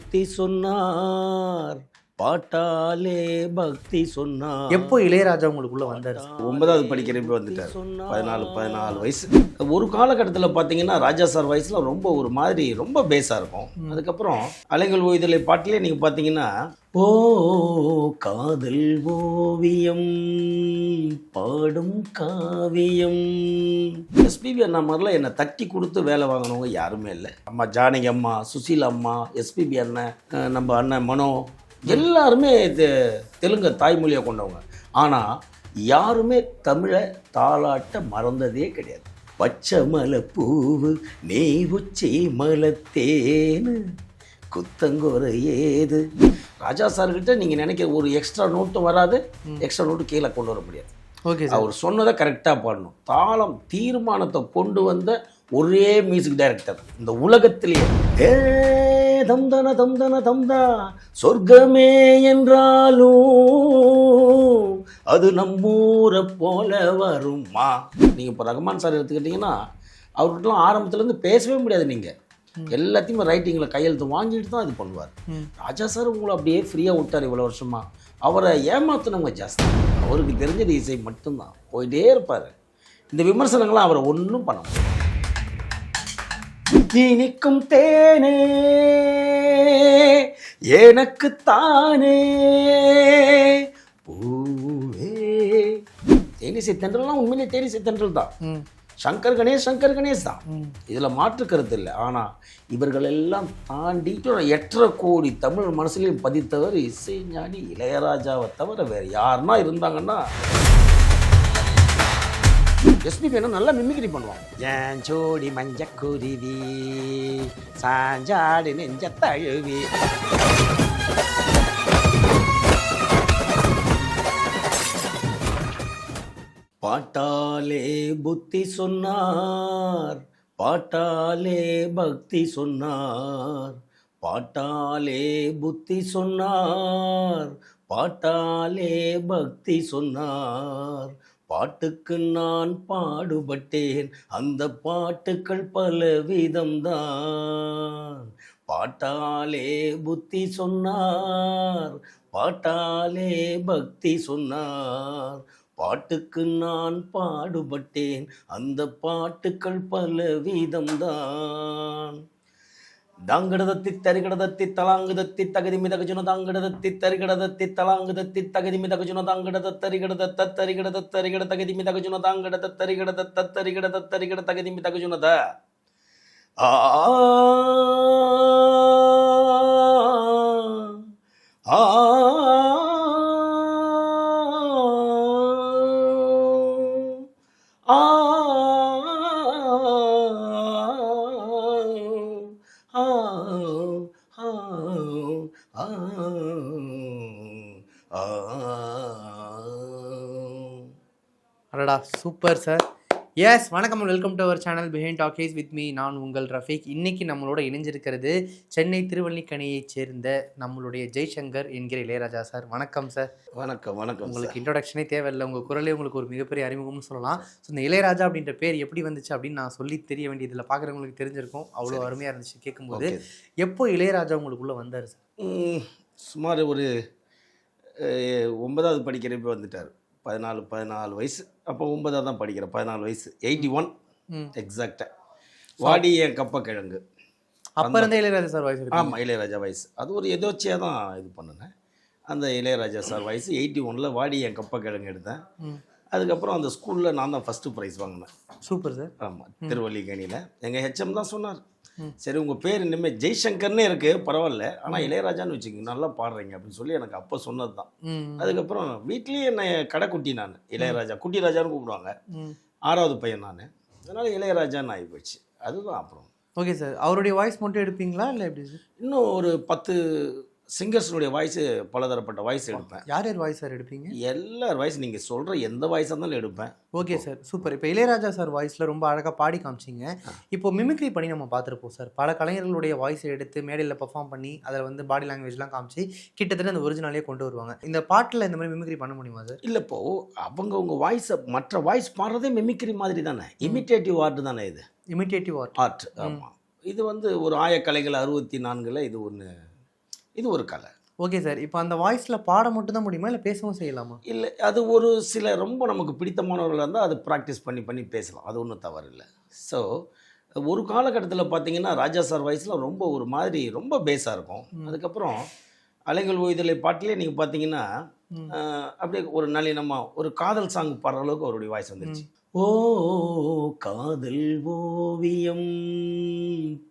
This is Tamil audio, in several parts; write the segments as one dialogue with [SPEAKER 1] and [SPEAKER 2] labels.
[SPEAKER 1] புத்தி சொன்னார். பாட்டாலே பக்தி சொன்னார்
[SPEAKER 2] எப்போ இளையராஜா உங்களுக்குள்ள வந்தாரு?
[SPEAKER 1] ஒன்பதாவது படிக்கிறப்ப வந்துட்டார். பதினாலு பதினாலு வயசு. ஒரு காலகட்டத்தில் பார்த்தீங்கன்னா ராஜா சார் வயசில் ரொம்ப ஒரு மாதிரி ரொம்ப பேஸாக இருக்கும். அதுக்கப்புறம் அலைகள் ஓய்தலை பாட்டிலே நீங்கள் பார்த்தீங்கன்னா ஓ காதல் ஓவியம் பாடும் காவியம். எஸ்பிபி அண்ணா மாதிரிலாம் என்னை தட்டி கொடுத்து வேலை வாங்கினவங்க யாருமே இல்லை. அம்மா ஜானகி அம்மா சுசீல் அம்மா எஸ்பிபி அண்ணன் நம்ம அண்ணன் மனோ எல்லாருமே தெ- தெலுங்க தாய்மொழியை கொண்டவங்க. ஆனால் யாருமே தமிழை தாளாட்ட மறந்ததே கிடையாது. பச்சை மலை பூவு நீ உச்சி மலத்தேனு. குத்தங்குறை ஏது? ராஜா சார்கிட்ட நீங்கள் நினைக்கிற ஒரு எக்ஸ்ட்ரா நோட்டும் வராது. எக்ஸ்ட்ரா நோட்டு கீழே கொண்டு வர முடியாது.
[SPEAKER 2] ஓகே
[SPEAKER 1] அவர் சொன்னதை கரெக்டாக பாடணும். தாளம் தீர்மானத்தை கொண்டு வந்த ஒரே மியூசிக் டைரக்டர் இந்த உலகத்திலேயே ஏ தம்தன தம்தன தம்தா சொர்க்கமே என்றாலும் அது நம்மூரை போல வருமா? நீங்கள் இப்போ ரகுமான் சார் எடுத்துக்கிட்டிங்கன்னா அவர்கிட்டலாம் ஆரம்பத்துலேருந்து பேசவே முடியாது நீங்கள் எல்லாத்தையுமே ரைட்டிங்கில் கையெழுத்து வாங்கிட்டு தான் இது பண்ணுவார். ராஜா சார் உங்களை அப்படியே ஃப்ரீயாக விட்டார் இவ்வளோ வருஷமா. அவரை ஏமாத்தினவங்க ஜாஸ்தி. அவருக்கு தெரிஞ்சது இசை மட்டும்தான். போயிட்டே இருப்பார். இந்த விமர்சனங்கள்லாம் அவரை ஒன்றும் பண்ண முடியாது. இனிக்கும் தேனே. எனக்கு தானே. பூவே. தேனிசை தென்றல்லாம் உண்மையிலே தேனிசை தென்றல் தான். சங்கர் கணேஷ் சங்கர் கணேஷ் தான். இதில் மாற்று கருத்து இல்லை. ஆனால் இவர்கள் எல்லாம் தாண்டி எட்டரை கோடி தமிழ் மனசுலையும் பதித்தவர் இசைஞானி இளையராஜாவை தவிர வேறு யாருன்னா இருந்தாங்கன்னா எஸ்பிபி நல்லா மிமிக்ரி பண்ணுவான். ஏன் ஜோடி மஞ்ச குருவி சாஞ்சாடு நெஞ்ச தழுவி. பாட்டாலே புத்தி சொன்னார் பாட்டாலே பக்தி சொன்னார். பாட்டாலே புத்தி சொன்னார் பாட்டாலே பக்தி சொன்னார். பாட்டுக்கு நான் பாடுபட்டேன். அந்த பாட்டுக்கள் பல விதம்தான் பாட்டாலே புத்தி சொன்னார். பாட்டாலே பக்தி சொன்னார். பாட்டுக்கு நான் பாடுபட்டேன். அந்த பாட்டுக்கள் பல விதம்தான் தாங்கடதத்தி தரிகடதத்தி தலாங்குதத்தி தகதி மிதகஜுன தாங்கடதத்தி தரிகடதத்தி தலாங்குதத்தி தகதி மிதகஜுன தாங்கடத தரிகடத தரிகடத தரிகட தகதி மிதகஜுன தாங்கடத தரிகடத தரிகடத தரிகட தகதி மிதகஜுனத ஆ ஆ
[SPEAKER 2] அடடா சூப்பர் சார். எஸ் வணக்கம் welcome to our channel behind talkies with me நான் உங்கள் ரஃபீக். இன்னைக்கு நம்மளோட இணைஞ்சிருக்கிறது சென்னை திருவல்லிக்கணியைச் சேர்ந்த நம்மளுடைய ஜெய்சங்கர் என்கிற இளையராஜா சார். வணக்கம் சார்
[SPEAKER 1] வணக்கம் வணக்கம்
[SPEAKER 2] உங்களுக்கு இன்ட்ரோடக்ஷனே தேவையில்லை. உங்கள் குரலே உங்களுக்கு ஒரு மிகப்பெரிய அறிமுகம்னு சொல்லலாம். ஸோ இந்த இளையராஜா அப்படின்ற பேர் எப்படி வந்துச்சு அப்படின்னு நான் சொல்லி தெரிய வேண்டியதில் பார்க்குறவங்களுக்கு தெரிஞ்சிருக்கும். அவ்வளோ அருமையாக இருந்துச்சு கேட்கும்போது. எப்போ இளையராஜா உங்களுக்குள்ளே வந்தார் சார்
[SPEAKER 1] சுமார் ஒரு ஒன்பதாவது படிக்கிறப்ப வந்துட்டார். பதினாலு பதினாலு வயசு. அப்போ ஒன்பதாவது தான் படிக்கிறேன் பதினாலு வயசு. எயிட்டி ஒன் எக்ஸாக்டாக வாடி என் கப்பக்கிழங்கு.
[SPEAKER 2] அப்போ இருந்தே இளையராஜா சார் வாய்ஸ்
[SPEAKER 1] ஆமாம் இளையராஜா வயசு. அது ஒரு எதோச்சியாக தான் இது பண்ணினேன். அந்த இளையராஜா சார் வயசு எயிட்டி ஒனில் வாடி என் கப்பக்கிழங்கு எடுத்தேன்.
[SPEAKER 2] ம்.
[SPEAKER 1] அதுக்கப்புறம் அந்த ஸ்கூலில் நான் தான் ஃபஸ்ட்டு ப்ரைஸ் வாங்கினேன்.
[SPEAKER 2] சூப்பர் சார்
[SPEAKER 1] ஆமாம் திருவல்லிக்கணியில். எங்கள் ஹெச்எம் தான் சொன்னார். சரி உங்கள் பேர் இனிமேல் ஜெய்சங்கர்னே இருக்குது பரவாயில்ல. ஆனால் இளையராஜான்னு வச்சுக்கோங்க. நல்லா பாடுறீங்க அப்படின்னு சொல்லி எனக்கு அப்போ சொன்னது தான் அதுக்கப்புறம் வீட்லேயே என்னை கடைக்குட்டி நான். இளையராஜா குட்டி ராஜான்னு கூப்பிடுவாங்க. ஆறாவது பையன் நான். அதனால் இளையராஜான்னு ஆகி போச்சு அதுதான் அப்புறம்.
[SPEAKER 2] Okay sir. அவருடைய வாய்ஸ் மட்டும் எடுப்பீங்களா? இல்லை எப்படி
[SPEAKER 1] இன்னும் ஒரு பத்து சிங்கர்ஸினுடைய வாய்ஸு பலதரப்பட்ட வாய்ஸ் எடுப்பேன்.
[SPEAKER 2] யார் யார் வாய்ஸ் சார் எடுப்பீங்க?
[SPEAKER 1] எல்லார் வாய்ஸ் நீங்கள் சொல்கிற எந்த வாய்ஸாக இருந்தாலும் எடுப்பேன்.
[SPEAKER 2] Okay sir super. இப்போ இளையராஜா சார் வாய்ஸில் ரொம்ப அழகாக பாடி காமிச்சிங்க. இப்போ மிமிக்ரி பண்ணி நம்ம பார்த்துருப்போம் சார். பல கலைஞர்களுடைய வாய்ஸை எடுத்து மேடையில் பெர்ஃபார்ம் பண்ணி அதில் வந்து பாடி லாங்குவேஜ்லாம் காமிச்சு கிட்டத்தட்ட அந்த ஒரிஜினாலே கொண்டு வருவாங்க. இந்த பாட்டில் இந்த மாதிரி மிமிக்ரி பண்ண முடியுமா சார்?
[SPEAKER 1] இல்லை இப்போ அவங்க உங்க வாய்ஸை மற்ற வாய்ஸ் பாடுறதே மிமிக்ரி மாதிரி தானே. இமிட்டேட்டிவ் ஆர்ட் தானே இது.
[SPEAKER 2] இமிட்டேட்டிவ் ஆர்ட்
[SPEAKER 1] ஆர்ட் ஆமாம் இது வந்து ஒரு ஆயக்கலைகள் அறுபத்தி நான்கில் இது ஒன்று இது ஒரு கலை
[SPEAKER 2] ஓகே சார் இப்போ அந்த வாய்ஸ்ல பாட மட்டும் தான் முடியுமா? இல்லை பேசவும் செய்யலாமா?
[SPEAKER 1] இல்லை அது ஒரு சில ரொம்ப நமக்கு பிடித்தமானவர்களாக இருந்தால் அது ப்ராக்டிஸ் பண்ணி பண்ணி பேசலாம். அது ஒன்றும் தவறு இல்லை ஸோ ஒரு காலகட்டத்தில் பார்த்தீங்கன்னா ராஜா சார் வாய்ஸில் ரொம்ப ஒரு மாதிரி ரொம்ப பேஸாக இருக்கும். அதுக்கப்புறம் அலைகள் ஓய்தலை பாட்டிலே நீங்கள் பார்த்தீங்கன்னா அப்படியே ஒரு நளினமாக ஒரு காதல் சாங் பாடுற அளவுக்கு அவருடைய வாய்ஸ் வந்துருச்சு. ஓ காதல் ஓவியம்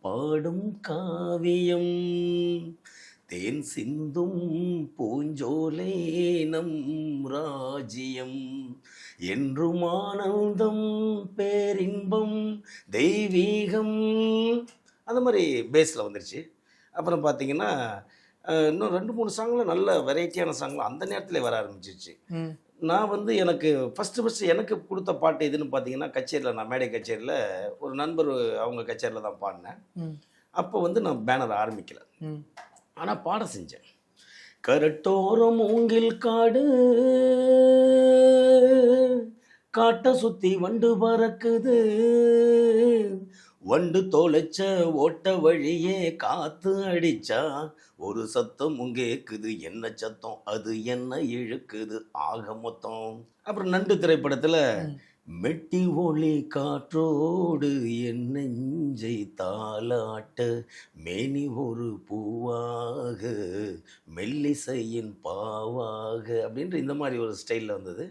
[SPEAKER 1] பாடும் காவியம். தேன் சிந்தும் பூஞ்சோலை நம் ராஜ்யம். என்றும் ஆனந்தம் பேரின்பம் தெய்வீகம். அந்த மாதிரி பேஸில் வந்துருச்சு. அப்புறம் பார்த்தீங்கன்னா இன்னும் ரெண்டு மூணு சாங்கில் நல்ல வெரைட்டியான சாங்லாம் அந்த நேரத்தில் வர ஆரம்பிச்சிருச்சு. நான் வந்து எனக்கு ஃபஸ்ட்டு ஃபஸ்ட்டு எனக்கு கொடுத்த பாட்டு எதுன்னு பார்த்தீங்கன்னா கச்சேரியில் நான் மேடை கச்சேரியில் ஒரு நண்பர் அவங்க கச்சேரியில் தான் பாடினேன். அப்போ வந்து நான் பேனர் ஆரம்பிக்கல. ஆனால் பாட செஞ்சேன். கரட்டோரம் மூங்கில் காடு காட்டை சுத்தி வண்டு பறக்குது. வண்டு தொலைச்ச ஓட்ட வழியே காத்து அடிச்சா ஒரு சத்தம் கேக்குது என்ன சத்தம் அது என்ன இழுக்குது ஆக மொத்தம். அப்புறம் நண்டு திரைப்படத்தில் மெட்டி ஒளி காற்றோடு என் நெஞ்சை தாளாட்ட மேனி ஒரு பூவாக மெல்லிசையின் பாவாக அப்படின்ற இந்த மாதிரி ஒரு ஸ்டைலில் வந்தது.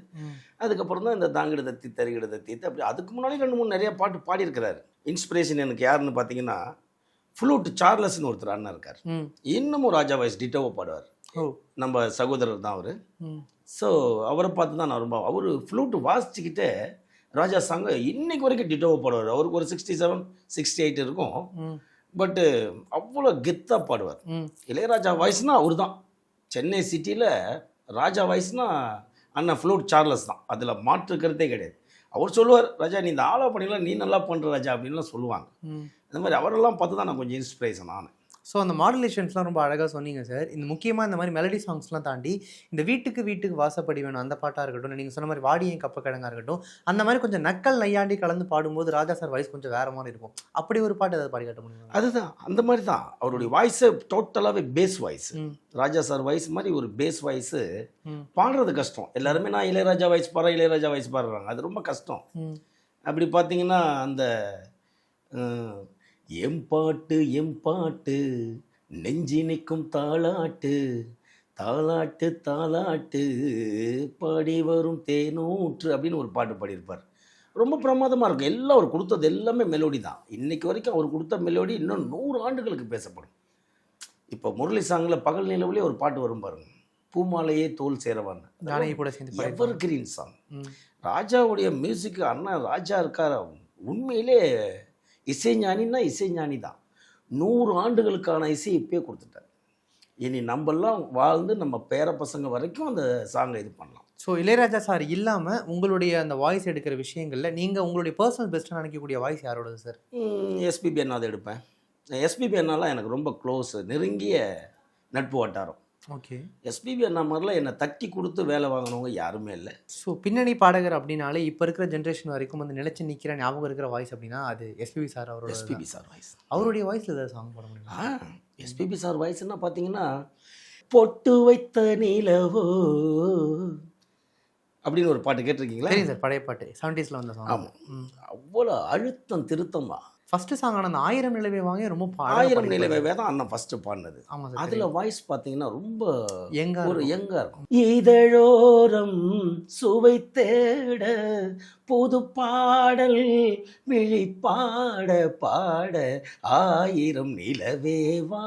[SPEAKER 1] அதுக்கப்புறம் தான் இந்த தாங்கிட தத்தி தருகிட தத்தி அப்படி அதுக்கு முன்னாடி ரெண்டு மூணு நிறைய பாட்டு பாடியிருக்கிறாரு. இன்ஸ்பிரேஷன் எனக்கு யாருன்னு பார்த்தீங்கன்னா ஃப்ளூட் சார்லஸ்னு ஒருத்தர் அண்ணன் இருக்கார். இன்னமும் ராஜா வாய்ஸ் டிட்டோவை பாடுவார். நம்ம சகோதரர் தான் அவர். ஸோ அவரை பார்த்து தான் நான் ரொம்ப அவர் ஃப்ளூட் வாசிச்சுக்கிட்டே ராஜா சாங்கை இன்னைக்கு வரைக்கும் டிட்டோவை பாடுவார். அவருக்கு ஒரு சிக்ஸ்டி செவன் சிக்ஸ்டி எயிட் இருக்கும் பட்டு அவ்வளோ கெத்தாக பாடுவார் இளையராஜா வாய்ஸ்னா அவர் தான் சென்னை சிட்டியில் ராஜா வாய்ஸ்னா அண்ணன் ஃப்ளூட் சார்லஸ் தான். அதில் மாற்றுக்கிறதே கிடையாது. அவர் சொல்லுவார் ராஜா நீ இந்த ஆலா பண்ணிக்கலாம் நீ நல்லா பண்ணுற ராஜா அப்படின்லாம் சொல்லுவாங்க. இந்த மாதிரி அவரெல்லாம் பார்த்து தான் நான் கொஞ்சம் இன்ஸ்பிரேஷன் ஆனேன்.
[SPEAKER 2] ஸோ அந்த மாடுலேஷன்ஸ்லாம் ரொம்ப அழகாக சொன்னீங்க சார் இந்த முக்கியமாக இந்த மாதிரி மெலடி சாங்ஸ்லாம் தாண்டி இந்த வீட்டுக்கு வீட்டுக்கு வாசப்படி வேணும் அந்த பாட்டாக இருக்கட்டும் நீங்கள் சொன்ன மாதிரி வாடியன் கப்பக்கிழங்கா இருக்கட்டும் அந்த மாதிரி கொஞ்சம் நக்கல் நையாண்டி கலந்து பாடும்போது ராஜா சார் வாய்ஸ் கொஞ்சம் வேற மாதிரி இருக்கும். அப்படி ஒரு பாட்டு ஏதாவது பாடி காட்ட முடியுமா
[SPEAKER 1] அதுதான். அந்த மாதிரி தான். அவருடைய வாய்ஸே டோட்டலாகவே bass voice Raja sir voice மாதிரி ஒரு பேஸ் வாய்ஸு பாடுறது கஷ்டம். எல்லாருமே நான் இளையராஜா வாய்ஸ் பாடுறேன் இளையராஜா வாய்ஸ் பாடுறாங்க. அது ரொம்ப கஷ்டம். அப்படி பார்த்தீங்கன்னா அந்த எம் பாட்டு எம் பாட்டு நெஞ்சி நிற்கும் தாளாட்டு தாளாட்டு தாளாட்டு பாடி வரும் தேனூற்று அப்படின்னு ஒரு பாட்டு பாடியிருப்பார். ரொம்ப பிரமாதமாக இருக்கும். எல்லாம் அவர் கொடுத்தது எல்லாமே மெலோடி தான். இன்னைக்கு வரைக்கும் அவர் கொடுத்த மெலோடி இன்னும் நூறு ஆண்டுகளுக்கு பேசப்படும். இப்போ முரளி சாங்கில் பகல் நிலவுலேயே ஒரு பாட்டு வரும் பாருங்க. பூமாலையே தோல் சேரவான் எவர் கிரீன் சாங் ராஜாவுடைய மியூசிக் அண்ணன் ராஜா இருக்கார்? உண்மையிலே இசைஞானின்னா இசைஞானி தான் நூறு ஆண்டுகளுக்கான இசை இப்பயே கொடுத்துட்டார். இனி நம்மெல்லாம் வாழ்ந்து நம்ம பேர பசங்க வரைக்கும் அந்த சாங்கை இது பண்ணலாம்.
[SPEAKER 2] ஸோ இளையராஜா சார் இல்லாமல் உங்களுடைய அந்த வாய்ஸ் எடுக்கிற விஷயங்களில் நீங்கள் உங்களுடைய பர்சனல் பெஸ்ட்டாக நினைக்கக்கூடிய வாய்ஸ் யாரோடது சார்
[SPEAKER 1] எஸ்பிபி அண்ணா அதை எடுப்பேன். எஸ்பிபி அண்ணாலாம் எனக்கு ரொம்ப க்ளோஸ் நெருங்கிய நட்பு வட்டாரம்.
[SPEAKER 2] ஓகே.
[SPEAKER 1] எஸ்பிபி அண்ணா மாதிரிலாம் என்னை தட்டி கொடுத்து வேலை வாங்கினவங்க யாருமே இல்லை.
[SPEAKER 2] ஸோ பின்னணி பாடகர் அப்படின்னாலே இப்போ இருக்கிற ஜென்ரேஷன் வரைக்கும் வந்து நிலைச்சு நிற்கிற ஞாபகம் இருக்கிற வாய்ஸ் அப்படின்னா அது எஸ்பிபி சார் அவரோட
[SPEAKER 1] எஸ்பிபி சார் வாய்ஸ்
[SPEAKER 2] அவருடைய வாய்ஸ்ல ஏதாவது சாங் போட முடியுமா?
[SPEAKER 1] எஸ்பிபி சார் வாய்ஸ்னா பார்த்தீங்கன்னா பொட்டு வைத்த நிலவோ அப்படின்னு ஒரு பாட்டு கேட்டிருக்கீங்களா?
[SPEAKER 2] தெரியும் சார் பழைய பாட்டு. செவன்டீஸில் வந்த சாங்
[SPEAKER 1] ஆமாம் அவ்வளோ அழுத்தம் திருத்தமா
[SPEAKER 2] ஃபர்ஸ்ட் சாங் ஆன அந்த ஆயிரம் நிலவே வாங்க ரொம்ப
[SPEAKER 1] ஆயிரம். நிலவே தான் அண்ணன் ஃபர்ஸ்ட் பாடினது.
[SPEAKER 2] ஆமா சார்
[SPEAKER 1] அதுல வாய்ஸ் பார்த்தீங்கன்னா ரொம்ப
[SPEAKER 2] எங்க
[SPEAKER 1] ஒரு யங்கா இருக்கும். இதழோரம் சுவை தேட புது பாடல் விழி பாட பாட ஆயிரம் நிலவேவா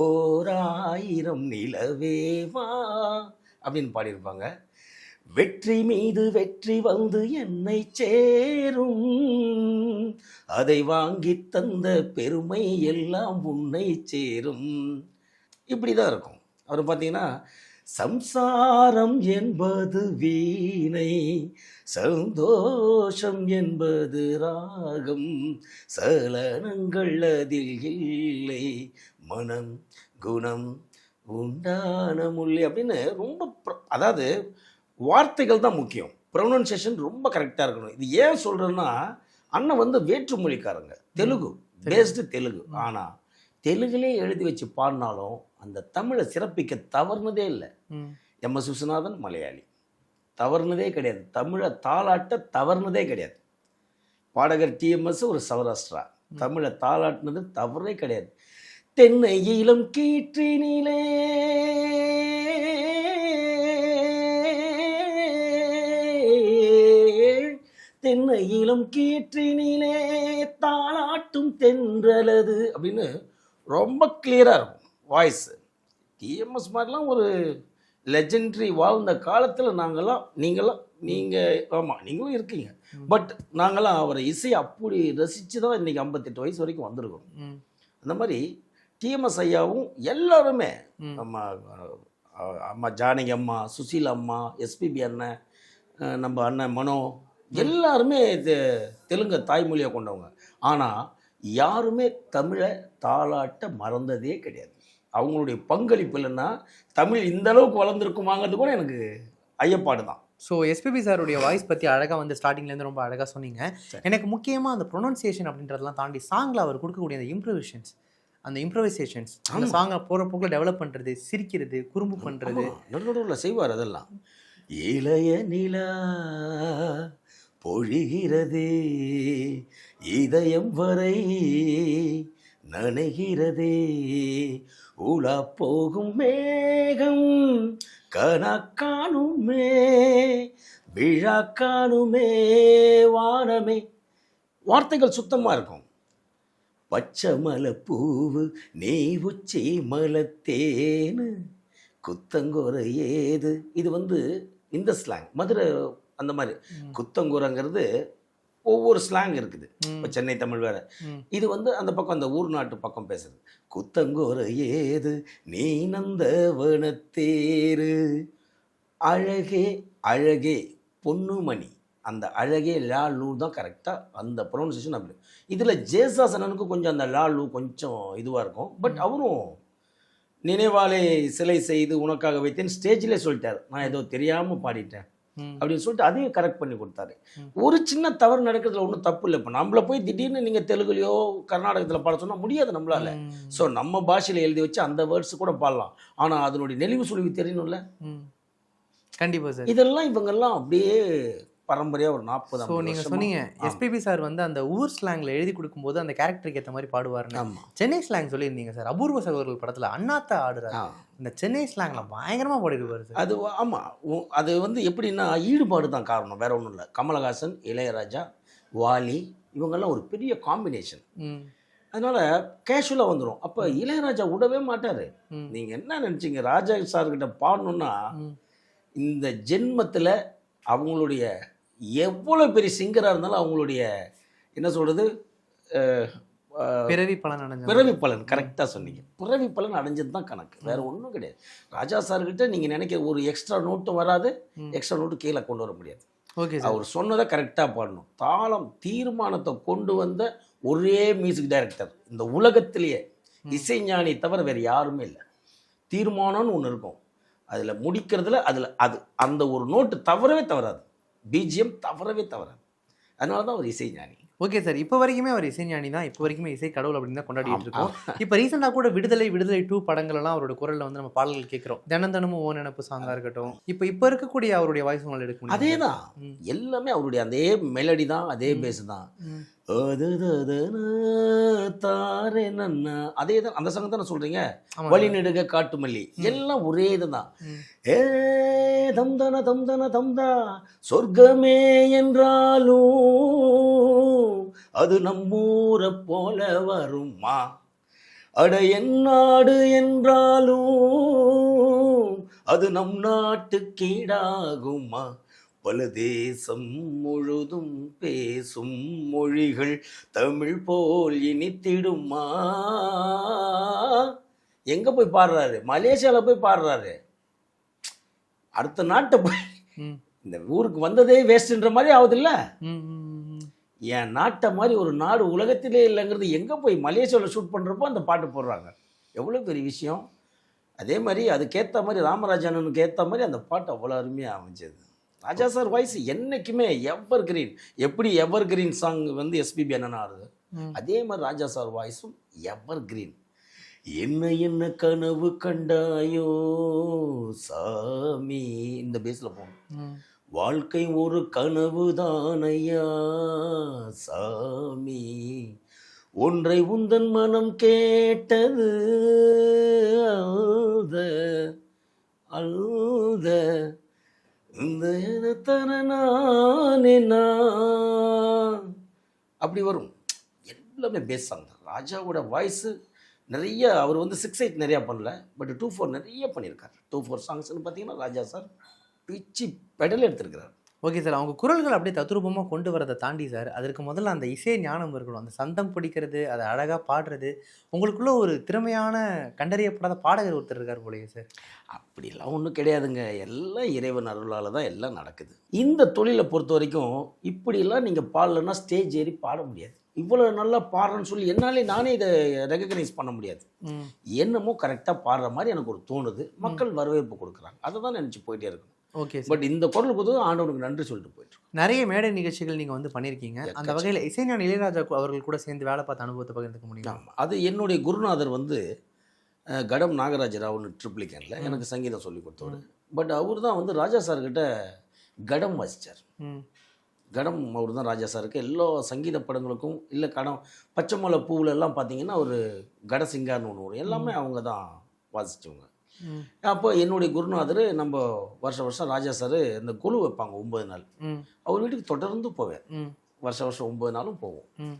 [SPEAKER 1] ஓர் ஆயிரம் நிலவேவா அப்படின்னு பாடியிருப்பாங்க. வெற்றி மீது வெற்றி வந்து என்னை சேரும். அதை வாங்கி தந்த பெருமை எல்லாம் உன்னை சேரும். இப்படி தான் இருக்கும். அவர் பார்த்தீங்கன்னா சம்சாரம் என்பது வீணை சந்தோஷம் என்பது ராகம். சலனங்கள் அதில் இல்லை மனம் குணம் உண்டான முள்ளி அப்படின்னு ரொம்ப அதாவது வார்த்தைகள் தான் முக்கியம். ப்ரொனன்சியேஷன் ரொம்ப கரெக்டாக இருக்கணும். இது ஏன் சொல்கிறேன்னா அண்ணன் வந்து வேற்றுமொழிக்காரங்க தெலுங்கு. பேஸ்டு தெலுங்கு. ஆனால் தெலுங்குலே எழுதி வச்சு பாடினாலும் அந்த தமிழை சிறப்பிக்க தவறுனதே இல்லை. எம். எஸ். விஸ்வநாதன் மலையாளி. தவறுனதே கிடையாது. தமிழை தாளாட்ட தவறுனதே கிடையாது. பாடகர் டிஎம்எஸ் ஒரு சௌராஷ்டிரா. தமிழை தாளாட்டினது தவறே கிடையாது. தென்னை இளம் கீற்றினிலே தென்னை இளம் கீற்றினிலே தாளாட்டும் தென்றலது அப்படின்னு ரொம்ப கிளியராக இருக்கும். வாய்ஸ் டிஎம்எஸ் மாதிரிலாம் ஒரு லெஜெண்டரி வாழ்ந்த காலத்தில் நாங்கள்லாம் நீங்களாம் நீங்கள் ஆமாம் நீங்களும் இருக்கீங்க. பட் நாங்களாம் அவரை இசையை அப்படி ரசித்து தான் இன்றைக்கி ஐம்பத்தெட்டு வயசு வரைக்கும் வந்திருக்கோம். அந்த மாதிரி டிஎம்எஸ் ஐயாவும் எல்லாருமே. நம்ம அம்மா ஜானகி அம்மா சுசீல் அம்மா எஸ்பிபி அண்ணன் நம்ம அண்ணன் மனோ எல்லாருமே தெ- தெலுங்க தாய்மொழியை கொண்டவங்க. ஆனால் யாருமே தமிழை தாளாட்ட மறந்ததே கிடையாது. அவங்களுடைய பங்களிப்பு இல்லைன்னா தமிழ் இந்த அளவுக்கு வளர்ந்துருக்குமாங்கிறது கூட எனக்கு ஐயப்பாடு தான்.
[SPEAKER 2] ஸோ எஸ்பிபி சாருடைய வாய்ஸ் பற்றி அழகாக வந்து ஸ்டார்டிங்லேருந்து ரொம்ப அழகாக சொன்னீங்க. எனக்கு முக்கியமாக அந்த ப்ரொனன்சியேஷன் அப்படின்றதெல்லாம் தாண்டி சாங்கில் அவர் கொடுக்கக்கூடிய அந்த இம்ப்ரூவிஷன்ஸ் அந்த இம்ப்ரூவைசேஷன்ஸ் அந்த. சாங்கை போகிற போக்கில் டெவலப் பண்ணுறது சிரிக்கிறது குறும்பு பண்ணுறது
[SPEAKER 1] நடுநடுவில் செய்வார் அதெல்லாம். இளைய நிலா பொழிகிறதே இதயம் வரை நனைகிறதே. உலா போகும் மேகம் கனா காணுமே விழா காணுமே வானமே. வார்த்தைகள் சுத்தமாக இருக்கும். பச்சை பூவு நீ உச்சி மலத்தேனு குத்தங்குறை ஏது? இது வந்து இந்த ஸ்லாங் மதுரை அந்த மாதிரி. குத்தங்குறங்கிறது ஒவ்வொரு ஸ்லாங் இருக்குது. இப்போ சென்னை தமிழ் வேற. இது வந்து அந்த பக்கம் அந்த ஊர் நாட்டு பக்கம் பேசுறது. குத்தங்குறை ஏது நீ நந்த வனத்தேரு அழகே அழகே பொன்னுமணி. அந்த அழகே லா லூ தான் கரெக்டாக அந்த ப்ரொனன்சியேஷன் அப்படி. இதில் ஜேசாசனனுக்கு கொஞ்சம் அந்த லா லூ கொஞ்சம் இதுவாக இருக்கும். பட் அவரும் நினைவாலே சிலை செய்து உனக்காக வைத்தேன் ஸ்டேஜ்லேயே சொல்லிட்டார். நான் ஏதோ தெரியாமல் பாடிட்டேன். அப்படின்னு சொல்லிட்டு அதையும் கரெக்ட் பண்ணி கொடுத்தாரு. ஒரு சின்ன தவறு நடக்கிறதுல ஒன்றும் தப்பு இல்லை. இப்போ நம்மள போய் திடீர்னு நீங்கள் தெலுங்குலையோ கர்நாடகத்தில் பாட சொன்னால் முடியாது நம்மளால. ஸோ நம்ம பாஷையில் எழுதி வச்சு அந்த வேர்ட்ஸ் கூட பாடலாம். ஆனால் அதனுடைய நெளிவு சுழிவு தெரியணும்ல?
[SPEAKER 2] ம். கண்டிப்பா சார்.
[SPEAKER 1] இதெல்லாம் இவங்கெல்லாம் அப்படியே பரம்பரையாக ஒரு நாற்பது
[SPEAKER 2] ஸோ நீங்க சொன்னீங்க எஸ்பிபி சார் வந்து அந்த ஊர் ஸ்லாங்ல எழுதி கொடுக்கும்போது அந்த கேரக்டருக்கு ஏற்ற மாதிரி
[SPEAKER 1] ஆமாம்
[SPEAKER 2] சென்னை ஸ்லாங் சொல்லியிருந்தீங்க சார். அபூர்வ சகோதரர்கள் படத்துல அண்ணாத்தா ஆடுறாரு. இந்த சென்னை ஸ்லாங்ல பயங்கரமா பாடிடுவாரு சார்
[SPEAKER 1] அது ஆமாம் அது வந்து எப்படின்னா ஈடுபாடு தான் காரணம். வேற ஒன்றும் இல்லை. கமலஹாசன் இளையராஜா வாலி இவங்கெல்லாம் ஒரு பெரிய காம்பினேஷன். அதனால கேஷுவலாக வந்துடும் அப்போ இளையராஜா விடவே மாட்டார். நீங்கள் என்ன நினச்சிங்க? ராஜா சார்கிட்ட பாடணுன்னா. இந்த ஜென்மத்தில் அவங்களுடைய எவ்வளோ பெரிய சிங்கராக இருந்தாலும் அவங்களுடைய என்ன சொல்கிறது
[SPEAKER 2] பிறவி பலன் அடைஞ்ச
[SPEAKER 1] பிறவி பலன் கரெக்டாக சொன்னீங்க. பிறவி பலன் அடைஞ்சது தான் கணக்கு. வேற ஒன்றும் கிடையாது. ராஜா சார்கிட்ட நீங்கள் நினைக்கிற ஒரு எக்ஸ்ட்ரா நோட்டும் வராது. எக்ஸ்ட்ரா நோட்டு கீழே கொண்டு வர முடியாது.
[SPEAKER 2] ஓகே
[SPEAKER 1] அவர் சொன்னதை கரெக்டாக பாடணும். தாளம் தீர்மானத்தை கொண்டு வந்த ஒரே மியூசிக் டைரக்டர் இந்த உலகத்திலேயே இசைஞானி தவிர வேறு யாருமே இல்லை. தீர்மானம்னு ஒன்று இருக்கும். அதில் முடிக்கிறதுல அதில் அது அந்த ஒரு நோட்டு தவறவே தவறாது. பிஜிஎம் தவறவே தவறாது. அதனால தான் அவர் இசைஞானி
[SPEAKER 2] ஓகே சார் இப்போ வரைக்குமே அவர் இசைஞானி தான். இப்போ வரைக்குமே இசை கடவுள் அப்படின்னு தான் கொண்டாடிட்டு இருக்கோம். இப்போ ரீசெண்டாக கூட விடுதலை விடுதலை டூ படங்கள் எல்லாம் அவரோட குரல்ல வந்து நம்ம பாடல்கள் கேட்குறோம். தினம் தினமும் ஓ நினப்பு சாங்கா இருக்கட்டும். இப்போ இப்போ இருக்கக்கூடிய அவருடைய வாய்ஸ் உங்களால் எடுக்க முடியும்?
[SPEAKER 1] அதே தான். எல்லாமே அவருடைய அதே மெலடி தான் அதே பேஸ் தான். தாரே நன்னா. அதே தான் அந்த சங்கம் தானே சொல்றீங்க?
[SPEAKER 2] ஆமா
[SPEAKER 1] வழி நெடுக காட்டு மல்லி எல்லாம் ஒரே இதுதான். ஏ தம்தன தம்தன தம்தா சொர்க்கமே என்றாலும் அது நம்மூரை போல வருமா? அட என் நாடு என்றாலும் அது நம் நாட்டு கீடாகுமா? பல தேசம் முழுதும் பேசும் மொழிகள் தமிழ் போல் இனித்திடுமா? எங்க போய் பாடுறாரு? மலேசியால போய் பாடுறாரு. அடுத்த நாட்டை போய். இந்த ஊருக்கு வந்ததே வேஸ்ட்ன்ற மாதிரி
[SPEAKER 2] ம், ம்.
[SPEAKER 1] என் நாட்டை மாதிரி ஒரு நாடு உலகத்திலே இல்லைங்கிறது எங்கே போய் மலேசியாவில் ஷூட் பண்ணுறப்போ அந்த பாட்டு போடுறாங்க. எவ்வளோ பெரிய விஷயம். அதே மாதிரி அதுக்கேற்ற மாதிரி ராமராஜனுக்கு ஏற்ற மாதிரி அந்த பாட்டு அவ்வளோ அருமையாக அமைஞ்சது. ராஜா சார் வாய்ஸ் என்னைக்குமே எவர் கிரீன் எப்படி எவர் கிரீன் சாங் வந்து எஸ்பிபி அண்ணன் ஆடுது. அதே மாதிரி ராஜா சார் வாய்ஸும் எவர் கிரீன் என்ன என்ன கனவு கண்டாயோ சாமி. இந்த பேஸில் போகணும். வாழ்க்கை ஒரு கனவு தானையா சாமி? ஒன்றை உந்தன் மனம் கேட்டது அழுத அழுத. இந்த தரநான அப்படி வரும். எல்லாமே பேஸ் சாங் தான் ராஜாவோட வாய்ஸு நிறைய அவர் வந்து சிக்ஸ் எயிட் நிறையா பண்ணல பட் டூ ஃபோர் நிறைய பண்ணியிருக்காரு. டூ ஃபோர் சாங்ஸ்னு பார்த்தீங்கன்னா ராஜா சார் பிச்சு பெடல் எடுத்திருக்கிறார்.
[SPEAKER 2] ஓகே சார் அவங்க குரல்கள் அப்படியே தத்ரூபமாக கொண்டு வரதை தாண்டி சார் அதற்கு முதல்ல அந்த இசை ஞானம் இருக்கணும். அந்த சந்தம் பிடிக்கிறது அதை அழகாக பாடுறது உங்களுக்குள்ள ஒரு திறமையான கண்டறியப்படாத பாடகர் ஒருத்தர் இருக்கார் போலயே சார்
[SPEAKER 1] அப்படிலாம் ஒன்றும் கிடையாதுங்க. எல்லாம் இறைவன் அருளால் தான் எல்லாம் நடக்குது. இந்த தொழிலை பொறுத்த வரைக்கும் இப்படிலாம் நீங்கள் பாடலைன்னா ஸ்டேஜ் ஏறி பாட முடியாது. இவ்வளோ நல்லா பாடுறேன்னு சொல்லி என்னாலே நானே இதை ரெகக்னைஸ் பண்ண முடியாது. என்னமோ கரெக்டாக பாடுற மாதிரி எனக்கு ஒரு தோணுது. மக்கள் வரவேற்பு கொடுக்குறாங்க. அதை தான் நினச்சி போயிட்டே இருக்கணும்.
[SPEAKER 2] ஓகே
[SPEAKER 1] பட் இந்த குரலுக்கு பொதுவாக ஆண்டவனுக்கு நன்றி சொல்லிட்டு போயிட்டு.
[SPEAKER 2] நிறைய மேடை நிகழ்ச்சிகள் நீங்கள் வந்து பண்ணியிருக்கீங்க. அந்த வகையில் இசைஞான இளையராஜா அவர்கள் கூட சேர்ந்து வேலை பார்த்த அனுபவத்தை பகிர்ந்துக்க முடியும்.
[SPEAKER 1] அது என்னுடைய குருநாதர் வந்து கடம் நாகராஜ ராவ்னு ட்ரிப்ளிகனில் எனக்கு சங்கீதம் சொல்லி கொடுத்தவர். பட் அவர் தான் வந்து ராஜா சார்கிட்ட கடம் வாசிச்சார்.
[SPEAKER 2] ம்.
[SPEAKER 1] கடம் அவர் தான் ராஜா சாருக்கு. எல்லா சங்கீத படங்களுக்கும் இல்லை கடம் பச்சை மலை பூவில் எல்லாம் பார்த்தீங்கன்னா ஒரு கட சிங்கார்னு ஒன்று வரும். எல்லாமே அவங்க தான் வாசிச்சவங்க.
[SPEAKER 2] ம்
[SPEAKER 1] அப்போ என்னுடைய குருநாதர் நம்ம வருஷம் வருஷம் ராஜா சார் இந்த குழு வைப்பாங்க ஒன்பது நாள். அவர் வீட்டுக்கு தொடர்ந்து போவேன்.
[SPEAKER 2] ம்.
[SPEAKER 1] வருஷம் ஒன்பது நாளும் போவோம்.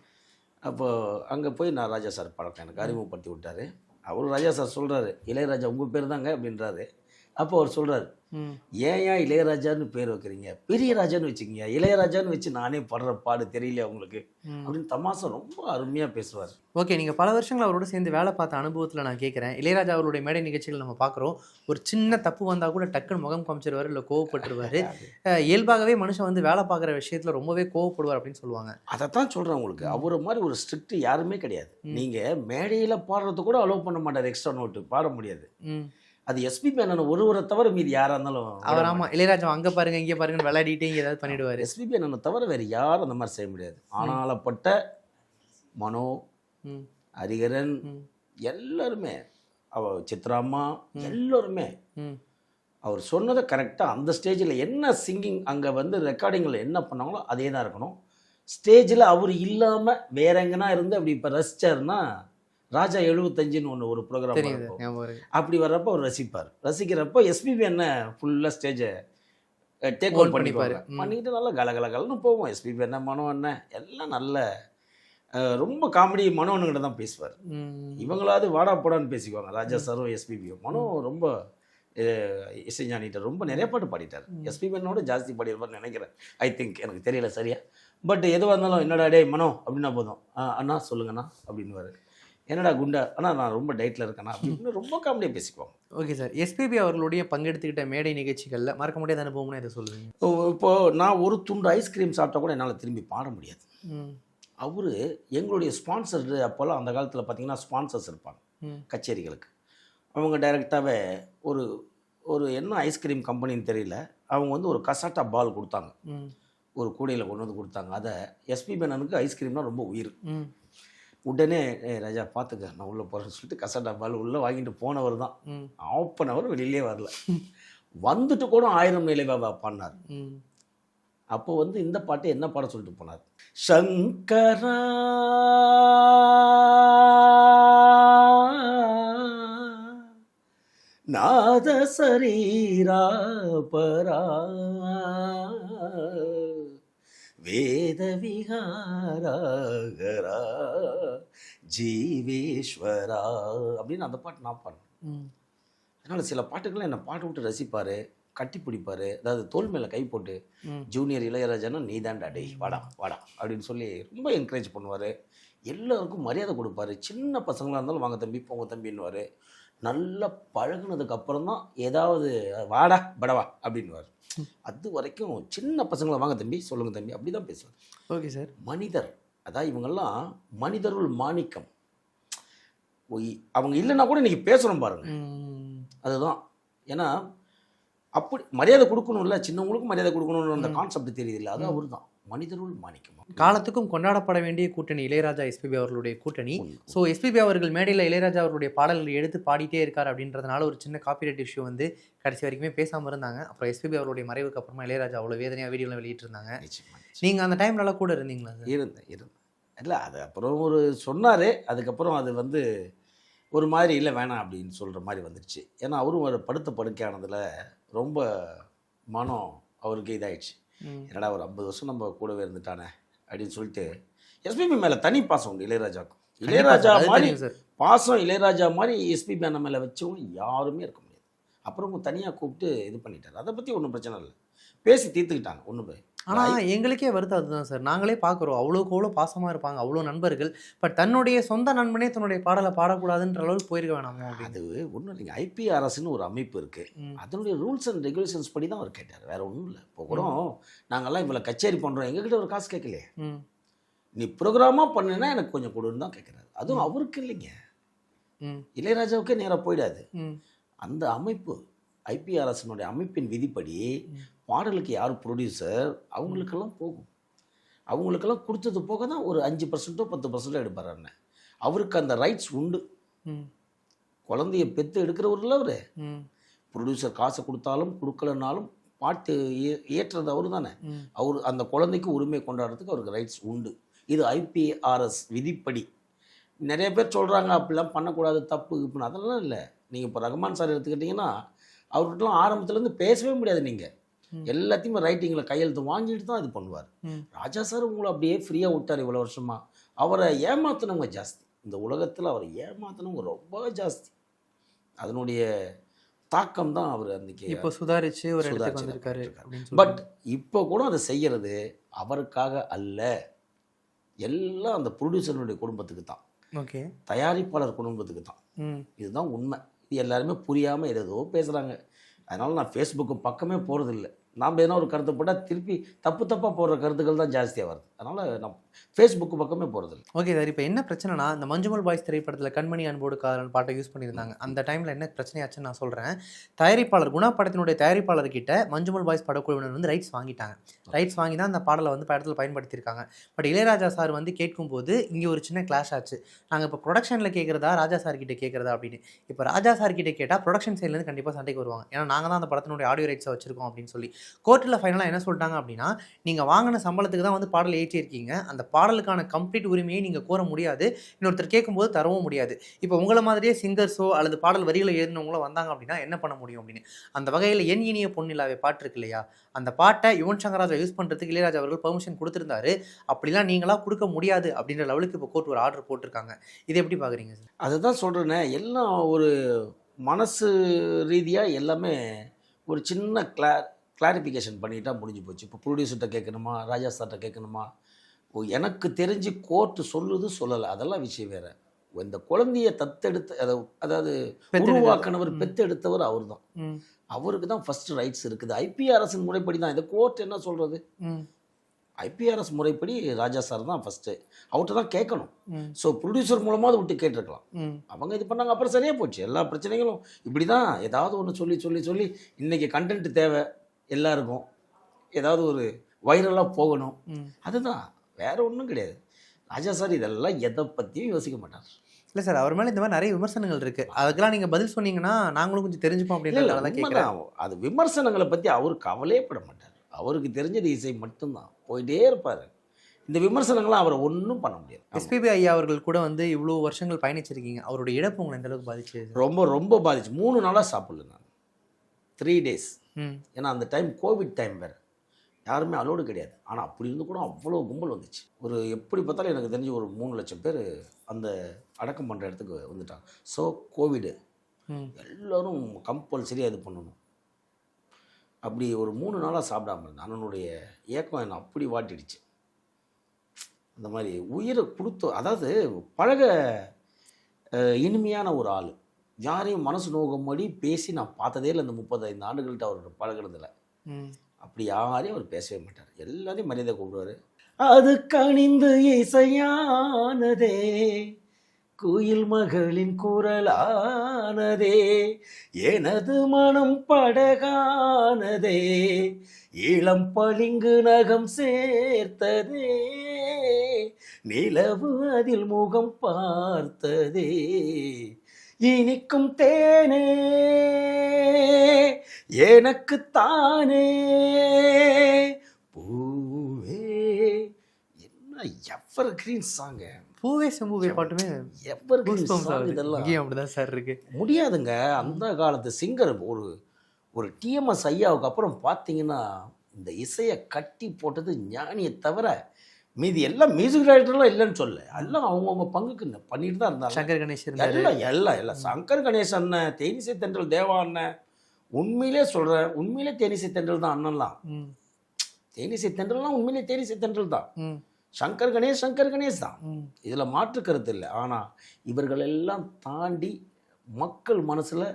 [SPEAKER 1] அப்போ அங்கே போய் நான் ராஜா சார் பழக்கம் எனக்கு அறிமுகப்படுத்தி விட்டாரு. அவர் ராஜா சார் சொல்கிறாரு இளையராஜா உங்கள் பேர் தாங்க அப்படின்றாரு. அப்போ அவர் சொல்கிறாரு
[SPEAKER 2] ம்.
[SPEAKER 1] ஏன் இளையராஜான்னு பேர் வைக்கிறீங்க? பெரிய ராஜான்னு வச்சுக்கோங்க. இளையராஜான்னு வச்சு நானே படுற பாடு தெரியல உங்களுக்கு. அப்படின்னு தமாசா ரொம்ப அருமையாக பேசுவார்.
[SPEAKER 2] ஓகே நீங்கள் பல வருஷங்கள் அவரோட சேர்ந்து வேலை பார்த்த அனுபவத்தில் நான் கேட்குறேன் இளையராஜா அவருடைய மேடை நிகழ்ச்சிகள் நம்ம பார்க்குறோம். ஒரு சின்ன தப்பு வந்தால் கூட டக்குன்னு முகம் காமிச்சிருவாரு இல்லை கோவப்பட்டுருவாரு. இயல்பாகவே மனுஷன் வந்து வேலை பார்க்குற விஷயத்தில் ரொம்பவே கோவப்படுவார் அப்படின்னு சொல்லுவாங்க.
[SPEAKER 1] அதைத்தான் சொல்கிறேன் உங்களுக்கு. அவரை மாதிரி ஒரு ஸ்ட்ரிக்ட் யாருமே கிடையாது. நீங்கள் மேடையில் பாடுறது கூட அலோவ் பண்ண மாட்டார். எக்ஸ்ட்ரா நோட்டு பாட முடியாது. அது எஸ்பி மேனன் ஒருவரை தவிர மீதி யாராக இருந்தாலும்
[SPEAKER 2] அவர் ஆமாம் இளையராஜா அங்கே பாருங்க இங்கே பாருங்கன்னு விளையாடிட்டே ஏதாவது பண்ணிடுவார்.
[SPEAKER 1] எஸ்பிபி அண்ணனை தவிர வேறு யாரும் அந்த மாதிரி செய்ய முடியாது. ஆனாலப்பட்ட மனோ ஹரிகரன் எல்லாருமே அவ சித்ராம்மா எல்லாருமே. அவர் சொன்னதை கரெக்டாக அந்த ஸ்டேஜில் என்ன சிங்கிங் அங்கே வந்து ரெக்கார்டிங்கில் என்ன பண்ணாங்களோ அதே தான் இருக்கணும் ஸ்டேஜில் அவர் இல்லாமல் வேற எங்கன்னா இருந்து அப்படி இப்போ ரசிச்சாருன்னா ராஜா எழுபத்தஞ்சுன்னு ஒன்று ஒரு ப்ரோக்ராம் அப்படி வர்றப்போ அவர் ரசிப்பார். ரசிக்கிறப்போ எஸ்பிபி என்ன ஃபுல்லாக ஸ்டேஜை டேக் ஓவர் பண்ணிப்பாரு. பண்ணிட்டு நல்லா கலகலகலன்னு போவோம். எஸ்பிபி என்ன மனோ என்ன எல்லாம் நல்ல ரொம்ப காமெடி மனோனுங்கிட்ட தான் பேசுவார். இவங்களாவது வாடா போடான்னு பேசிக்குவாங்க. ராஜா சாரும் எஸ்பிபியும் மனோ ரொம்ப இசைஞானிகிட்ட ரொம்ப நிறைய பாட்டு பாடிட்டார். எஸ்பிபியனோட ஜாஸ்தி பாடியிருப்பார்னு நினைக்கிறேன். ஐ திங்க் எனக்கு தெரியல சரியா. பட் எதுவாக இருந்தாலும் என்னடா டேய் மனோ அப்படின்னா போதும். "ஆ, அண்ணா சொல்லுங்கண்ணா அப்படின்னுவாரு. என்னடா குண்டா? அண்ணா நான் ரொம்ப டயட்டில் இருக்கேண்ணா அப்படின்னு ரொம்ப காமெடியாக பேசிக்குவோம்
[SPEAKER 2] ஓகே சார். எஸ்பிபி அவர்களுடைய பங்கெடுத்துக்கிட்ட மேடை நிகழ்ச்சிகளில் மறக்க முடியாத அனுபவம்னு இதை சொல்லுவீங்க?
[SPEAKER 1] இப்போது நான் ஒரு துண்டு ஐஸ்கிரீம் சாப்பிட்டா கூட என்னால் திரும்பி பாட முடியாது. அவர் எங்களுடைய ஸ்பான்சர் அப்போல்லாம் அந்த காலத்தில் பார்த்தீங்கன்னா ஸ்பான்சர்ஸ் இருப்பாங்க கச்சேரிகளுக்கு. அவங்க டைரெக்டாகவே ஒரு ஒரு என்ன ஐஸ்கிரீம் கம்பெனின்னு தெரியல. அவங்க வந்து ஒரு கசாட்டா பால் கொடுத்தாங்க. ஒரு கூடையில் கொண்டு வந்து கொடுத்தாங்க. அதை எஸ்பி மேனனுக்கு ஐஸ்கிரீம்னா ரொம்ப உயிர். உடனே ஏ ராஜா பார்த்துக்க நான் உள்ளே போகிறேன்னு சொல்லிட்டு கசாட்டா பால் உள்ளே வாங்கிட்டு போனவர் தான். ஆஃப் பண்ணவர் வெளியிலே வரல. வந்துட்டு கூட ஆயிரம் நிலைவா பாடினார்.
[SPEAKER 2] ம்.
[SPEAKER 1] அப்போ வந்து இந்த பாட்டு என்ன பாட சொல்லிட்டு போனார்? சங்கரா நாத சரீரா பரா வேத விகாரா ஜீவேஸ்வரா அப்படின்னு அந்த பாட்டு நான் பாடினேன்.
[SPEAKER 2] ம்.
[SPEAKER 1] அதனால் சில பாட்டுக்கெல்லாம் என்னை பாட்டு விட்டு ரசிப்பார் கட்டி பிடிப்பார். அதாவது தோல் மேலே கை போட்டு ஜூனியர் இளையராஜானா நீ தான்டா டேய் வாடா வாடா அப்படின்னு சொல்லி ரொம்ப என்கரேஜ் பண்ணுவார். எல்லாருக்கும் மரியாதை கொடுப்பாரு. சின்ன பசங்களாக இருந்தாலும் வாங்க தம்பி போங்க தம்பின்னுவார். நல்லா பழகுனதுக்கு அப்புறம் தான் ஏதாவது வாடா படவா அப்படின்னுவார். அது வரைக்கும் சின்ன பசங்களை வாங்க தம்பி சொல்லுங்க தம்பி அப்படி தான் பேசுவார்
[SPEAKER 2] ஓகே சார்.
[SPEAKER 1] மனிதர் அதான் இவங்கெல்லாம் மனிதருள் மாணிக்கம். அவங்க இல்லைன்னா கூட இன்னைக்கு பேசுகிறோம் பாருங்க. அதுதான். ஏன்னா அப்படி மரியாதை கொடுக்கணும்ல சின்னவங்களுக்கும் மரியாதை கொடுக்கணும்னு அந்த கான்செப்ட் தெரியுது இல்லை அது அவர் தான் மனிதருள் மாணிக்கமா
[SPEAKER 2] காலத்துக்கும் கொண்டாடப்பட வேண்டிய கூட்டணி இளையராஜா எஸ்பிபி அவர்களுடைய கூட்டணி. ஸோ எஸ்பிபி அவர்கள் மேடையில் இளையராஜா அவர்களுடைய பாடல்கள் எடுத்து பாடிட்டே இருக்கார் அப்படின்றதுனால ஒரு சின்ன காப்பிரைட் இஷ்யூ வந்து கடைசி வரைக்குமே பேசாமல் இருந்தாங்க. அப்புறம் எஸ்பிபி அவருடைய மறைவுக்கு அப்புறமா இளையராஜா அவ்வளோ வேதனையாக வீடியோவில் வெளியிட்டிருந்தாங்க. நீங்கள் அந்த டைம்லலாம் கூட இருந்தீங்களா
[SPEAKER 1] இருந்தேன் இருந்தேன். இல்லை அது அப்புறம் ஒரு சொன்னார் அதுக்கப்புறம் அது வந்து ஒரு மாதிரி இல்லை வேணாம் அப்படின்னு சொல்கிற மாதிரி வந்துடுச்சு ஏன்னா அவரும் ஒரு படுத்த படுக்கையானதில் ரொம்ப மனம் அவருக்கு இதாயிடுச்சு. என்னடா ஒரு ஐம்பது வருஷம் நம்ம கூடவே இருந்துட்டானே அப்படின்னு சொல்லிட்டு எஸ்பிபி மேலே தனி பாசம் உண்டு இளையராஜாவுக்கும் இளையராஜா மாதிரி பாசம் இளையராஜா மாதிரி எஸ்பிபி அண்ணன் மேலே வச்சவங்க யாருமே இருக்க முடியாது. அப்புறம் தனியாக கூப்பிட்டு இது பண்ணிட்டார். அதை பற்றி ஒன்றும் பிரச்சனை இல்லை. பேசி தீர்த்துக்கிட்டாங்க ஒன்றுமே
[SPEAKER 2] ஆனால் எங்களுக்கே வருத்தம் அதுதான் சார். நாங்களே பார்க்குறோம் அவ்வளோக்கு அவ்வளோ பாசமாக இருப்பாங்க அவ்வளோ நண்பர்கள். பட் தன்னுடைய சொந்த நண்பனே தன்னுடைய பாடலை பாடக்கூடாதுன்ற அளவுக்கு போயிருக்க வேணாமோ
[SPEAKER 1] அது ஒன்றும் இல்லைங்க. ஐபிஆர்எஸ்னு ஒரு அமைப்பு இருக்குது. அதனுடைய ரூல்ஸ் அண்ட் ரெகுலேஷன்ஸ் படி தான் அவர் கேட்டார். வேற ஒன்றும் இல்லை. இப்போ கூட நாங்கெல்லாம் இவ்வளோ கச்சேரி பண்ணுறோம் எங்ககிட்ட ஒரு காசு கேட்கலையே. நீ ப்ரோக்ராமாக பண்ணுனா எனக்கு கொஞ்சம் கொடுன்னு தான் கேட்குறாரு. அதுவும் அவருக்கு இல்லைங்க. இளையராஜாவுக்கே நேராக போயிடாது. அந்த அமைப்பு ஐபிஆர்எஸ்னுடைய அமைப்பின் விதிப்படி. பாடலுக்கு யார் ப்ரொடியூசர் அவங்களுக்கெல்லாம் போகும். அவங்களுக்கெல்லாம் கொடுத்தது போக தான் ஒரு அஞ்சு பர்சன்ட்டோ பத்து பர்சன்ட்டோ எடுப்பார் அண்ணன். அவருக்கு அந்த ரைட்ஸ் உண்டு. குழந்தைய பெற்று எடுக்கிறவரில் அவர். ப்ரொடியூசர் காசை கொடுத்தாலும் கொடுக்கலனாலும் பாட்டு இய- இயற்றுறது அவர் தானே. அவர் அந்த குழந்தைக்கு உரிமை கொண்டாடுறதுக்கு அவருக்கு ரைட்ஸ் உண்டு. இது ஐபிஆர்எஸ் விதிப்படி. நிறைய பேர் சொல்கிறாங்க அப்படிலாம் பண்ணக்கூடாது தப்பு இப்படின்னு. அதெல்லாம் இல்லை. நீங்கள் இப்போ ரஹ்மான் சார் எடுத்துக்கிட்டிங்கன்னா அவர்கிட்டலாம் ஆரம்பத்துலேருந்து பேசவே முடியாது நீங்கள். எல்லாத்தையுமே ரைட்டிங்கில் கையெழுத்து வாங்கிட்டு தான் இது பண்ணுவார். ராஜா சார் உங்களை அப்படியே ஃப்ரீயாக விட்டார் இவ்வளோ வருஷமா. அவரை ஏமாத்தினவங்க ஜாஸ்தி. இந்த உலகத்தில் அவரை ஏமாத்தினவங்க ரொம்ப ஜாஸ்தி. அதனுடைய தாக்கம் தான் அவர் அன்றைக்கி
[SPEAKER 2] இப்போ சுதாரிச்சு ஒரு இடத்துக்கு
[SPEAKER 1] சுதாரிச்சு
[SPEAKER 2] வந்திருக்காரு
[SPEAKER 1] இருக்காரு.
[SPEAKER 2] அப்படின்னு
[SPEAKER 1] பட் இப்போ கூட அதை செய்யறது அவருக்காக அல்ல. எல்லாம் அந்த ப்ரொடியூசருடைய குடும்பத்துக்கு தான்.
[SPEAKER 2] ஓகே.
[SPEAKER 1] தயாரிப்பாளர் குடும்பத்துக்கு தான். இதுதான் உண்மை. இது எல்லாருமே புரியாமல் ஏதோ பேசுகிறாங்க அதனால் நான் ஃபேஸ்புக்கு பக்கமே போகிறதில்ல நாம் எதனா ஒரு கருத்து போட்டால் திருப்பி தப்பு தப்பாக போடுற கருத்துக்கள் தான் ஜாஸ்தியாக வருது. அதனால் நான் ஃபேஸ்புக்கு பக்கமே போகிறது
[SPEAKER 2] ஓகே சார். இப்போ என்ன பிரச்சனைனா இந்த மஞ்சுமல் பாய்ஸ் திரைப்படத்தில் கண்மணி அன்போடு காதலன் பாட்டை யூஸ் பண்ணியிருந்தாங்க. அந்த டைமில் என்ன பிரச்சனையாச்சுன்னு நான் சொல்கிறேன் தயாரிப்பாளர் குணா படத்தினுடைய தயாரிப்பாளர் கிட்ட மஞ்சுமல் பாய்ஸ் படக்குழுவினர் வந்து ரைட்ஸ் வாங்கிட்டாங்க. ரைட்ஸ் வாங்கி தான் அந்த பாடலை வந்து படத்தில் பயன்படுத்தியிருக்காங்க. பட் இளையராஜா சார் வந்து கேட்கும்போது இங்கே ஒரு சின்ன கிளாஷ் ஆச்சு. நாங்கள் இப்போ ப்ரொடக்ஷனில் கேட்குறதா ராஜா சார் கிட்டே கேட்குறதா அப்படின்னு. இப்போ ராஜா சார் கிட்டே கேட்டால் ப்ரொடக்ஷன் சைட்லேருந்து கண்டிப்பாக சண்டைக்கு வருவாங்க. ஏன்னா நாங்கள் தான் அந்த படத்தினுடைய ஆடியோ ரைட்ஸை வச்சிருக்கோம் அப்படின்னு சொல்லி. கோர்ட்டில் ஃபைனலாக என்ன சொல்லிட்டாங்க அப்படின்னா நீங்கள் வாங்கின சம்பளத்துக்கு தான் வந்து பாடல் ஏற்றியிருக்கீங்க அந்த பாடலுக்கான கம்ப்ளீட் உரிமையை நீங்கள் கோர முடியாது. இன்னொருத்தர் கேட்கும்போது தரவும் முடியாது. இப்போ உங்களை மாதிரியே சிங்கர்ஸோ அல்லது பாடல் வரிகளை எழுதினவங்களோ வந்தாங்க அப்படின்னா என்ன பண்ண முடியும் அப்படின்னு? அந்த வகையில் என் இனிய பொன்னிலாவே பாட்டு இருக்கு இல்லையா அந்த பாட்டை யுவன் சங்கர் ராஜா யூஸ் பண்ணுறதுக்கு இளையராஜா அவர்கள் பெர்மிஷன் கொடுத்துருந்தாரு. அப்படிலாம் நீங்களாக கொடுக்க முடியாது அப்படின்ற லெவலுக்கு இப்போ கோர்ட் ஒரு ஆர்டர் போட்டிருக்காங்க. இதை எப்படி பார்க்குறீங்க சார்?
[SPEAKER 1] அதுதான் சொல்கிறேன்னே எல்லாம் ஒரு மனசு ரீதியாக எல்லாமே ஒரு சின்ன கிளா கிளாரிஃபிகேஷன் பண்ணிட்டா முடிஞ்சு போச்சு. இப்போ ப்ரொடியூசர்கிட்ட கேட்கணுமா ராஜா சார்கிட்ட கேட்கணுமா ஓ, எனக்கு தெரிஞ்சு கோர்ட்டு சொல்லுது சொல்லலை. அதெல்லாம் விஷயம் வேற. இந்த குழந்தைய தத்தெடுத்த அதாவது- அதாவது. உருவாக்கினவர். பெத்தெடுத்தவர் அவர் தான் அவருக்கு தான் ஃபர்ஸ்ட் ரைட்ஸ் இருக்குது. ஐபிஆர்எஸ் முறைப்படி தான். இந்த கோர்ட் என்ன சொல்கிறது ஐபிஆர்எஸ் முறைப்படி ராஜா சார் தான் ஃபஸ்ட்டு அவர்கிட்ட தான் கேட்கணும். ஸோ ப்ரொடியூசர் மூலமாக விட்டு கேட்டிருக்கலாம். அவங்க இது பண்ணாங்க அப்புறம் சரியாக போச்சு. எல்லா பிரச்சனைகளும். இப்படி தான் ஏதாவது ஒன்று சொல்லி சொல்லி சொல்லி இன்றைக்கி கண்டென்ட் தேவை. எல்லாருக்கும் ஏதாவது ஒரு வைரலாக போகணும். அதுதான். வேற ஒன்றும் கிடையாது. ராஜா சார் இதெல்லாம் எதை பற்றியும் யோசிக்க மாட்டார்.
[SPEAKER 2] இல்லை சார் அவர் மேலே இந்த மாதிரி நிறைய விமர்சனங்கள் இருக்கு. அதுக்கெல்லாம் நீங்கள் பதில் சொன்னீங்கன்னா நாங்களும் கொஞ்சம் தெரிஞ்சுப்போம்
[SPEAKER 1] உண்மைதான். அது விமர்சனங்களை பற்றி அவர் கவலையே பட மாட்டார். அவருக்கு தெரிஞ்சது இசை மட்டும்தான். போயிட்டே இருப்பார். இந்த விமர்சனங்கள்லாம் அவரை ஒன்றும் பண்ண முடியாது.
[SPEAKER 2] எஸ்பிபி ஐயா அவர்கள் கூட வந்து இவ்வளோ வருஷங்கள் பயணிச்சிருக்கீங்க. அவருடைய இழப்பு உங்களை எந்த அளவுக்கு பாதிச்சு
[SPEAKER 1] ரொம்ப ரொம்ப பாதிச்சு. மூணு நாளாக சாப்பிடல நான். த்ரீ டேஸ் ஏன்னா அந்த டைம் கோவிட் டைம் வேறு. யாருமே அலோடு கிடையாது. ஆனால் அப்படி இருந்து கூட அவ்வளோ கும்பல் வந்துச்சு. ஒரு எப்படி பார்த்தாலும் எனக்கு தெரிஞ்சு ஒரு மூணு லட்சம் பேர் அந்த அடக்கம் பண்ணுற இடத்துக்கு வந்துட்டாங்க. ஸோ கோவிடு எல்லோரும் கம்பல்சரியாக இது பண்ணணும். அப்படி ஒரு மூணு நாளாக சாப்பிடாம இருந்தேன். அண்ணனுடைய ஏக்கம் என்னை அப்படி வாட்டிடுச்சு. அந்த மாதிரி உயிரை கொடுத்து அதாவது பழக இனிமையான ஒரு ஆள். யாரையும் மனசு நோகும்படி பேசி நான் பார்த்ததே இல்லை இந்த முப்பத்தைந்து ஆண்டுகள்கிட்ட அவர் பழகுனதில்ல
[SPEAKER 2] ம்.
[SPEAKER 1] அப்படி யாரையும் அவர் பேசவே மாட்டார். எல்லாரையும் மரியாதை கூப்பிடுவார். அது கணிந்து இசையானதே குயில் மகளின் குரலானதே எனது மனம் படகானதே இளம் பளிங்கு நகம் சேர்த்ததே நிலவு அதில் முகம் பார்த்ததே. இனிக்கும் தேனே எனக்கு தானே. பூவே என்ன எவர் கிரீன் சாங்க
[SPEAKER 2] பூவே செம்பூவே பாட்டுமே
[SPEAKER 1] எவர் கிரீன். இதெல்லாம்?
[SPEAKER 2] அப்படிதான் சார் இருக்கு.
[SPEAKER 1] முடியாதுங்க. அந்த காலத்து சிங்கர் ஒரு ஒரு டிஎம்எஸ் ஐயாவுக்கு அப்புறம் பார்த்தீங்கன்னா இந்த இசையை கட்டி போட்டது ஞானியை தவிர மீதி எல்லாம் மியூசிக் டைரக்டர்லாம் இல்லைன்னு சொல்ல எல்லாம் அவங்கவுங்க பங்குக்கு பண்ணிட்டு தான் இருந்தாங்க.
[SPEAKER 2] சங்கர் கணேஷ் இருந்தாரு.
[SPEAKER 1] எல்லாம் எல்லாம் எல்லாம். சங்கர் கணேஷ் அண்ணன் தேனிசை தென்றல் தேவா அண்ணன். உண்மையிலே சொல்கிறேன் உண்மையிலே தேனிசை தென்றல் தான் அண்ணன்லாம். தேனிசை தென்றல்லாம் உண்மையிலே தேனிசை தென்றல் தான். சங்கர் கணேஷ் சங்கர் கணேஷ் தான். இதில் மாற்று கருத்து இல்லை. ஆனால் இவர்கள் எல்லாம் தாண்டி மக்கள் மனசில்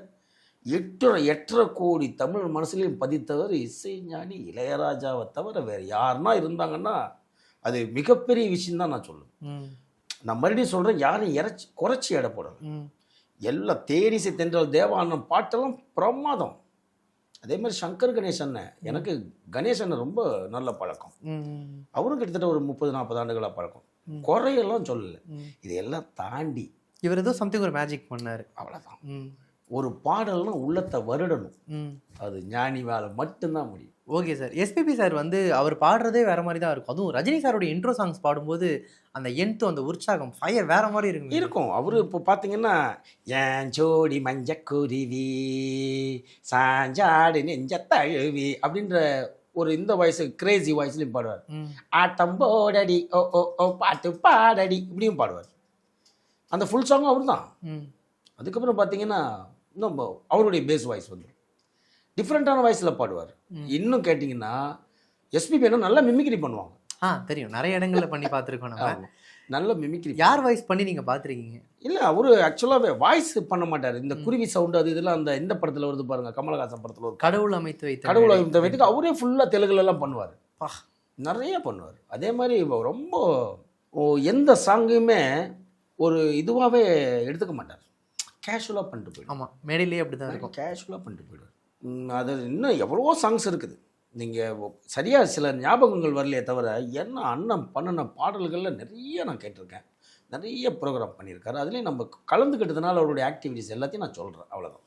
[SPEAKER 1] எட்டரை எட்டரை கோடி தமிழ் மனசுலையும் பதித்தவர் இசைஞானி இளையராஜாவை தவிர வேறு யாருன்னா இருந்தாங்கன்னா அது மிகப்பெரிய விஷயம் தான் நான் சொல்லுவேன். நான் மறுபடியும் சொல்கிறேன் யாரும் இறச்சி குறைச்சி எடை போடலை
[SPEAKER 2] ம்.
[SPEAKER 1] எல்லாம் தேனிசை தென்றல் தேவானந்தம் பாட்டெல்லாம் பிரமாதம். அதே மாதிரி சங்கர் அண்ணன் எனக்கு அண்ணன் ரொம்ப நல்ல பழக்கம். அவரும் கிட்டத்தட்ட ஒரு முப்பது நாற்பது ஆண்டுகளாக பழக்கம். குறையெல்லாம் சொல்லலை. இதையெல்லாம் தாண்டி
[SPEAKER 2] இவர் ஏதோ சம்திங் ஒரு மேஜிக் பண்ணாரு.
[SPEAKER 1] அவ்வளோதான் ஒரு பாடல்னா உள்ளத்தை வருடணும். அது ஞானி வேலை மட்டும்தான் முடியும்.
[SPEAKER 2] Okay sir. எஸ்பிபி சார் வந்து அவர் பாடுறதே வேற மாதிரி தான் இருக்கும். அதுவும் ரஜினி சாரோட இன்ட்ரோ சாங்ஸ் பாடும்போது அந்த என்த்து அந்த உற்சாகம் ஃபயர் வேற மாதிரி இருக்கும்
[SPEAKER 1] இருக்கும். அவரு இப்போ பார்த்தீங்கன்னா என் ஜோடி மஞ்ச குருவி சாஞ்சாடு நெஞ்ச தழுவி அப்படின்ற ஒரு இந்த வாய்ஸ் கிரேசி வாய்ஸ்லையும் பாடுவார். ஆட்டம் போடடி ஓ ஓ ஓ பாட்டு பாடடி இப்படியும் பாடுவார். அந்த ஃபுல் சாங்கும் அவர் தான். அதுக்கப்புறம் பார்த்தீங்கன்னா இன்னும் அவருடைய பேஸ் வாய்ஸ் வந்து டிஃப்ரெண்ட்டான வாய்ஸில் பாடுவார். இன்னும் கேட்டிங்கன்னா எஸ்பிபி என்ன நல்லா மிமிக்ரி பண்ணுவாங்க.
[SPEAKER 2] ஆ தெரியும். நிறைய இடங்கள்ல பண்ணி பார்த்துருக்கோம் நம்ம.
[SPEAKER 1] நல்ல மிமிக்ரி
[SPEAKER 2] யார் வாய்ஸ் பண்ணி நீங்க பார்த்துருக்கீங்க?
[SPEAKER 1] இல்லை அவரு ஆக்சுவலாகவே வாய்ஸ் பண்ண மாட்டார். இந்த குருவி சவுண்டு அது இதெல்லாம் அந்த இந்த படத்தில் வருது பாருங்க கமலஹாசன் படத்தில் ஒரு
[SPEAKER 2] கடவுள் அமைத்து வைத்த
[SPEAKER 1] கடவுளை. இந்த வயதுக்கு அவரே ஃபுல்லாக தெலுங்குல எல்லாம் பண்ணுவார்.
[SPEAKER 2] பா.
[SPEAKER 1] நிறைய பண்ணுவார். அதே மாதிரி ரொம்ப எந்த சாங்கையுமே ஒரு இதுவாகவே எடுத்துக்க மாட்டார். கேஷுவலாக பண்ணிட்டு போயிடுவார்.
[SPEAKER 2] ஆமா மேடையிலேயே அப்படிதான் இருக்கும்.
[SPEAKER 1] கேஷுவலாக பண்ணிட்டு போயிடுவார். அது இன்னும் எவ்வளவோ சாங்ஸ் இருக்குது. நீங்கள் சரியாக சில ஞாபகங்கள் வரலையே தவிர என்ன அண்ணன் பண்ணின பாடல்களில் நிறைய நான் கேட்டிருக்கேன். நிறைய ப்ரோக்ராம் பண்ணியிருக்காரு. அதுலேயும் நம்ம கலந்துக்கிட்டதுனால அவருடைய ஆக்டிவிட்டிஸ் எல்லாத்தையும் நான் சொல்கிறேன் அவ்வளோதான்